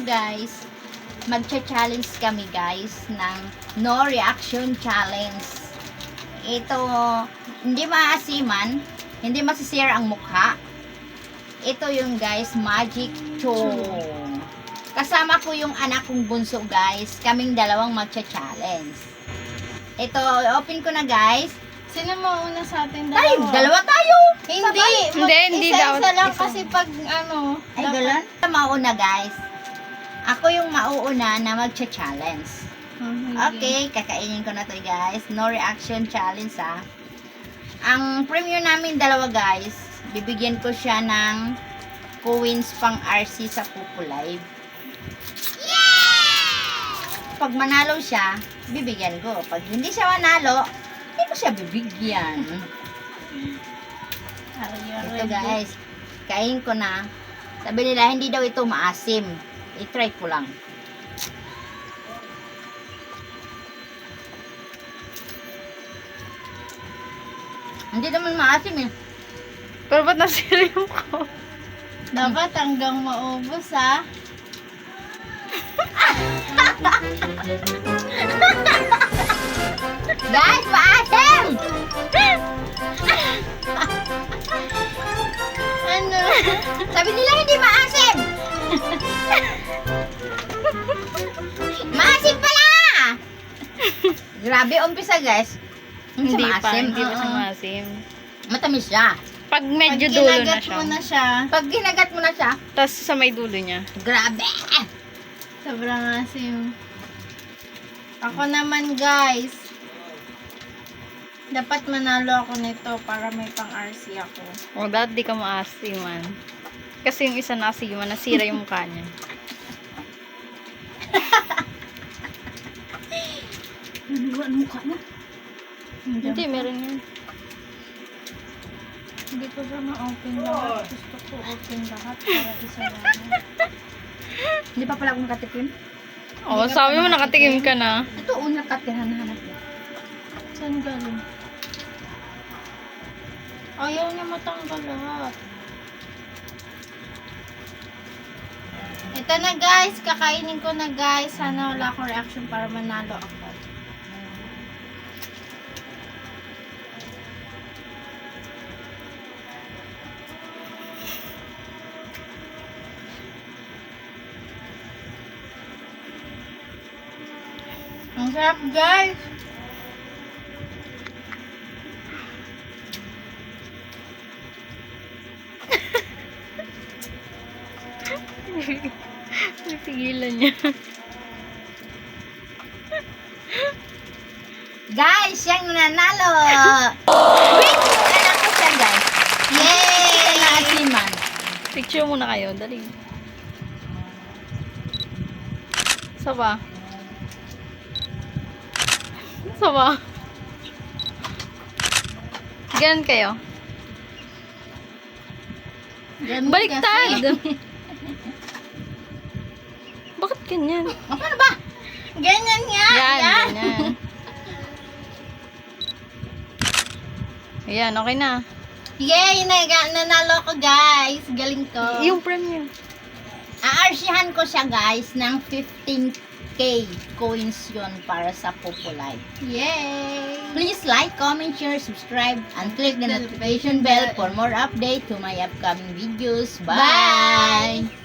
guys, magcha-challenge kami guys ng no reaction challenge. Ito, hindi maasiman, hindi masisira ang mukha. Ito yung guys, magic chong. Kasama ko yung anak kong bunso guys, kaming dalawang magcha-challenge. Ito, open ko na guys. Sino mauna sa atin Tayo, dalawa? dalawa tayo. Hindi. Sabay. Hindi, hindi isa, dapat Isa lang isa. kasi pag ano. Ay, galon? Mauna guys. Ako yung mauuna na magcha-challenge. Hmm, Okay, kakainin ko na to guys. No reaction challenge ah. Ang premium namin dalawa guys, bibigyan ko siya ng coins pang RC sa Pupo Live. Pag manalo siya, bibigyan ko. Pag hindi siya manalo, hindi ko siya bibigyan. Are you Ito ready? guys, kain ko na. Sabi nila, hindi daw ito maasim. I-try ko lang. Hindi naman maasim eh. Pero ba't nasira yung ko? Dapat hanggang maubos ha. Guys, maasim! Ano? Sabi nila hindi maasim! maasim pala! Grabe, umpisa guys. Hindi pa, maasim. hindi pa siya maasim. Matamis siya. Pag medyo Pag dulo na siya. mo na siya, Pag ginagat mo na siya, Tapos sa may dulo niya. grabe! sobrang asim. Ako naman guys, dapat manalo ako nito para may pang RC ako. O, dahil di ka maasiman. Kasi yung isa nasiman, nasira yung mukha niya. Nanuwa ang mukha niya. Hindi, meron yan. Hindi ko siya ma-open lahat. Gusto ko open lahat para isa lang. Hindi pa pala akong katikim. O, Hindi ka sabi mo nakatikim ka na. Ito, unang katihan hanap niya. Saan galing? Ayaw niya matanggal lahat. Ito na guys, kakainin ko na guys. Sana wala akong reaction para manalo ako. Ang sarap guys! Pigilan niya. Guys, siyang nanalo! Wait! Anak ko siya, guys. Yay! Na asiman. Picture muna kayo, dali. Isa pa. Isa pa. Ganun kayo. Ganun Baliktad! Ganyan? Ano ba? Ganyan nga! Yan, Yan! ganyan. Ayan, okay na. Yay! Naga, nanalo ko guys! Galing ko. Yung premium. Aarsihan ko siya, guys, ng 15k coins yun para sa Popo Live. Yay! Please like, comment, share, subscribe, and click the notification bell for more update to my upcoming videos. Bye! Bye!